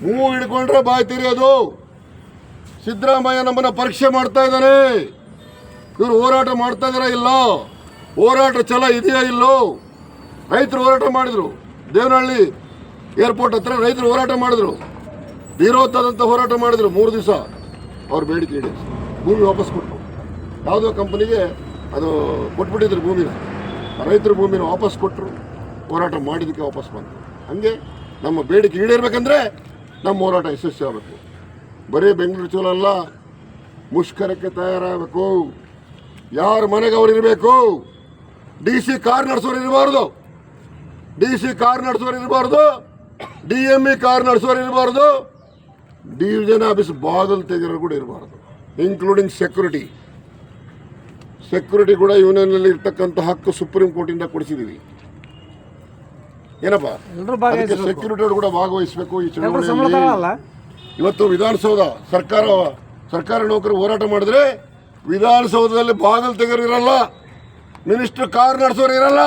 ಹೂವು ಹಿಡ್ಕೊಂಡ್ರೆ ಬಾಯಿ ತಿರಿಯೋದು. ಸಿದ್ದರಾಮಯ್ಯ ನಮ್ಮನ್ನ ಪರೀಕ್ಷೆ ಮಾಡ್ತಾ ಇದ್ದಾನೆ. ಇವರು ಹೋರಾಟ ಮಾಡ್ತಾ ಇದ್ದಾರ ಇಲ್ಲ? ಹೋರಾಟ ಛಲ ಇದೆಯಾ ಇಲ್ಲೋ? ರೈತರು ಹೋರಾಟ ಮಾಡಿದ್ರು. ದೇವನಹಳ್ಳಿ ಏರ್ಪೋರ್ಟ್ ಹತ್ರ ರೈತರು ಹೋರಾಟ ಮಾಡಿದ್ರು. ವಿರೋಧದಂಥ ಹೋರಾಟ ಮಾಡಿದ್ರು ಮೂರು ದಿವಸ. ಅವ್ರು ಬೇಡಿಕೆ ಇಡಿ ಭೂಮಿ ವಾಪಸ್ ಕೊಟ್ಟರು ಯಾವುದೋ ಕಂಪನಿಗೆ ಅದು ಕೊಟ್ಬಿಟ್ಟಿದ್ರು ಭೂಮಿನ ರೈತರ ಭೂಮಿನ ವಾಪಸ್ ಕೊಟ್ಟರು ಹೋರಾಟ ಮಾಡಿದ್ದಕ್ಕೆ ವಾಪಸ್ ಬಂದರು. ಹಂಗೆ ನಮ್ಮ ಬೇಡಿಕೆ ಈಡೇರ್ಬೇಕಂದ್ರೆ ನಮ್ಮ ಹೋರಾಟ ಯಶಸ್ವಿ ಆಗಬೇಕು. ಬರೀ ಬೆಂಗಳೂರು ಚಲೋ ಅಲ್ಲ ಮುಷ್ಕರಕ್ಕೆ ತಯಾರಾಗಬೇಕು. ಯಾರ ಮನೆಗೆ ಅವ್ರು ಇರಬೇಕು? ಡಿ ಸಿ ಕಾರ್ ನಡೆಸೋರು ಇರಬಾರ್ದು. ಡಿ ಸಿ ಕಾರ್ ನಡೆಸೋರು ಇರಬಾರ್ದು. ಡಿ ಎಂ ಇ ಕಾರ್ ನಡೆಸೋರು ಇರಬಾರ್ದು. ಡಿವಿಜನ್ ಆಫೀಸ್ ಬಾದಲ್ ತೆಗೆಯೋರು ಕೂಡ ಇರಬಾರ್ದು ಇನ್ಕ್ಲೂಡಿಂಗ್ ಸೆಕ್ಯೂರಿಟಿ ಸೆಕ್ಯೂರಿಟಿ ಕೂಡ ಯೂನಿಯನ್ನಲ್ಲಿ ಇರ್ತಕ್ಕಂಥ ಹಕ್ಕು ಸುಪ್ರೀಂ ಕೋರ್ಟಿಂದ ಕೊಡಿಸಿದ್ದೀವಿ ಏನಪ್ಪ? ಸೆಕ್ಯೂರಿಟಿ ಕೂಡ ಭಾಗವಹಿಸಬೇಕು ಈ ಚುನಾವಣೆ ಚುನಾವಣೆಯಲ್ಲಿ. ಇವತ್ತು ವಿಧಾನಸೌಧ ಸರ್ಕಾರ, ಸರ್ಕಾರಿ ನೌಕರು ಹೋರಾಟ ಮಾಡಿದ್ರೆ ವಿಧಾನಸೌಧದಲ್ಲಿ ಬಾಗಿಲು ತೆಗೆಯೋರು ಇರಲ್ಲ, ಮಿನಿಸ್ಟರ್ ಕಾರ್ ನಡೆಸೋರು ಇರಲ್ಲ.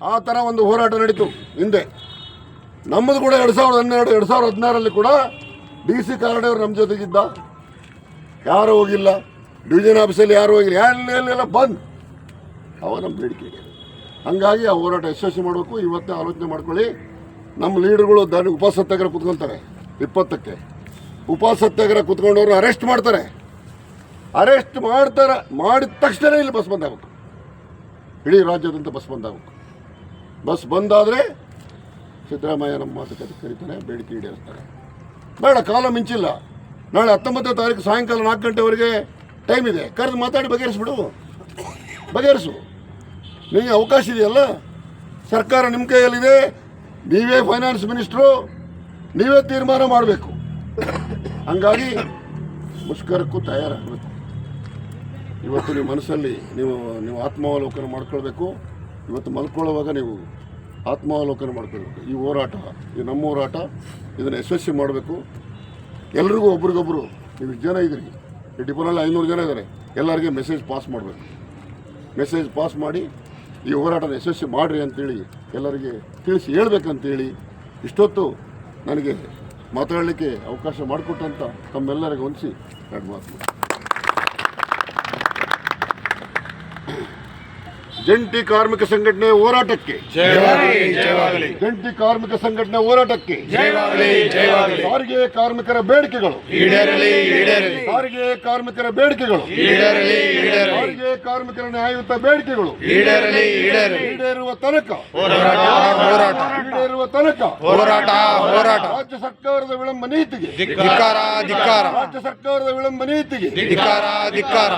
ಆ ಥರ ಒಂದು ಹೋರಾಟ ನಡೀತು ಹಿಂದೆ. ನಮ್ಮದು ಕೂಡ ಎರಡು ಸಾವಿರದ ಹನ್ನೆರಡು, ಎರಡು ಸಾವಿರದ ಹದಿನಾರರಲ್ಲಿ ಕೂಡ ಡಿ ಸಿ ಕಾರಡೆಯವರು ನಮ್ಮ ಜೊತೆಗಿದ್ದ. ಯಾರೂ ಹೋಗಿಲ್ಲ. ಡಿವಿಷನ್ ಆಫೀಸಲ್ಲಿ ಯಾರು ಹೋಗಿಲ್ಲ. ಎಲ್ಲೆಲ್ಲ ಬಂದ್. ಅವ ನಮ್ಮ ಬೇಡಿಕೆ ಹಾಗಾಗಿ ಆ ಹೋರಾಟ ಯಶಸ್ವಿ ಮಾಡಬೇಕು. ಇವತ್ತೇ ಆಲೋಚನೆ ಮಾಡ್ಕೊಳ್ಳಿ. ನಮ್ಮ ಲೀಡರ್ಗಳು ದಾರಿ ಉಪಾಸ ತೆಗೆದು ಕುತ್ಕೊಳ್ತಾರೆ. ಇಪ್ಪತ್ತಕ್ಕೆ. ಉಪವಾಸ ಸತ್ಯಾಗ್ರಹ ಕುತ್ಕೊಂಡವ್ರು ಅರೆಸ್ಟ್ ಮಾಡ್ತಾರೆ. ಅರೆಸ್ಟ್ ಮಾಡ್ತಾರೆ, ಮಾಡಿದ ತಕ್ಷಣ ಇಲ್ಲಿ ಬಸ್ ಬಂದಾಗಬೇಕು. ಇಡೀ ರಾಜ್ಯದಂತ ಬಸ್ ಬಂದಾಗಬೇಕು. ಬಸ್ ಬಂದಾದರೆ ಸಿದ್ದರಾಮಯ್ಯ ನಮ್ಮ ಮಾತುಕತೆ ಕರೀತಾರೆ ಬೇಡಿಕೆ ಈಡೇರಿಸ್ತಾರೆ. ಬೇಡ, ಕಾಲ ಮಿಂಚಿಲ್ಲ. ನಾಳೆ ಹತ್ತೊಂಬತ್ತನೇ ತಾರೀಕು ಸಾಯಂಕಾಲ ನಾಲ್ಕು ಗಂಟೆವರೆಗೆ ಟೈಮ್ ಇದೆ. ಕರೆದು ಮಾತಾಡಿ ಬಗೆಹರಿಸ್ಬಿಡು. ಬಗೆಹರಿಸು. ನಿಮಗೆ ಅವಕಾಶ ಇದೆಯಲ್ಲ? ಸರ್ಕಾರ ನಿಮ್ಮ ಕೈಯಲ್ಲಿದೆ. ನೀವೇ ಫೈನಾನ್ಸ್ ಮಿನಿಸ್ಟ್ರು ನೀವೇ ತೀರ್ಮಾನ ಮಾಡಬೇಕು. ಹಂಗಾಗಿ ಮುಷ್ಕರಕ್ಕೂ ತಯಾರಾಗಬೇಕು. ಇವತ್ತು ನಿಮ್ಮ ಮನಸ್ಸಲ್ಲಿ ನೀವು ನೀವು ಆತ್ಮಾವಲೋಕನ ಮಾಡ್ಕೊಳ್ಬೇಕು. ಇವತ್ತು ಮಲ್ಕೊಳ್ಳುವಾಗ ನೀವು ಆತ್ಮಾವಲೋಕನ ಮಾಡ್ಕೊಳ್ಬೇಕು. ಈ ಹೋರಾಟ, ಈ ನಮ್ಮ ಹೋರಾಟ ಇದನ್ನು ಯಶಸ್ವಿ ಮಾಡಬೇಕು. ಎಲ್ರಿಗೂ ಒಬ್ರಿಗೊಬ್ರು, ನೀವು ಜನ ಇದ್ದೀರಿ. ಈ ಡಿಪೋನಲ್ಲಿ ಐನೂರು ಜನ ಇದ್ದಾರೆ. ಎಲ್ಲರಿಗೆ ಮೆಸೇಜ್ ಪಾಸ್ ಮಾಡಬೇಕು. ಮೆಸೇಜ್ ಪಾಸ್ ಮಾಡಿ ಈ ಹೋರಾಟನ ಯಶಸ್ವಿ ಮಾಡಿರಿ ಅಂತೇಳಿ ಎಲ್ಲರಿಗೆ ತಿಳಿಸಿ, ಹೇಳ್ಬೇಕಂತೇಳಿ ಇಷ್ಟೊತ್ತು ನನಗೆ ಮಾತಾಡಲಿಕ್ಕೆ ಅವಕಾಶ ಮಾಡಿಕೊಟ್ಟಂತ ತಮ್ಮೆಲ್ಲರಿಗೆ ಹೊಂದಿಸಿ ಎರಡು ಮಾತು. ಜಂಟಿ ಕಾರ್ಮಿಕ ಸಂಘಟನೆ ಹೋರಾಟಕ್ಕೆ. ಜಂಟಿ ಕಾರ್ಮಿಕ ಸಂಘಟನೆ ಹೋರಾಟಕ್ಕೆ. ಸಾರಿಗೆ ಕಾರ್ಮಿಕರ ಬೇಡಿಕೆಗಳು. ಸಾರಿಗೆ ಕಾರ್ಮಿಕರ ಬೇಡಿಕೆಗಳು. ಸಾರಿಗೆ ಕಾರ್ಮಿಕರ ನ್ಯಾಯಯುತ ಬೇಡಿಕೆಗಳು. ಈಡೇರುವ ತನಕ. ಹೋರಾಟ ಹೋರಾಟ. ಈಡೇರುವ ತನಕ. ಹೋರಾಟ ಹೋರಾಟ. ರಾಜ್ಯ ಸರ್ಕಾರದ ವಿಳಂಬ ನೀತಿಗೆ. ಧಿಕ್ಕಾರ ಧಿಕ್ಕಾರ. ರಾಜ್ಯ ಸರ್ಕಾರದ ವಿಳಂಬ ನೀತಿಗೆ. ಧಿಕ್ಕಾರ ಧಿಕ್ಕಾರ.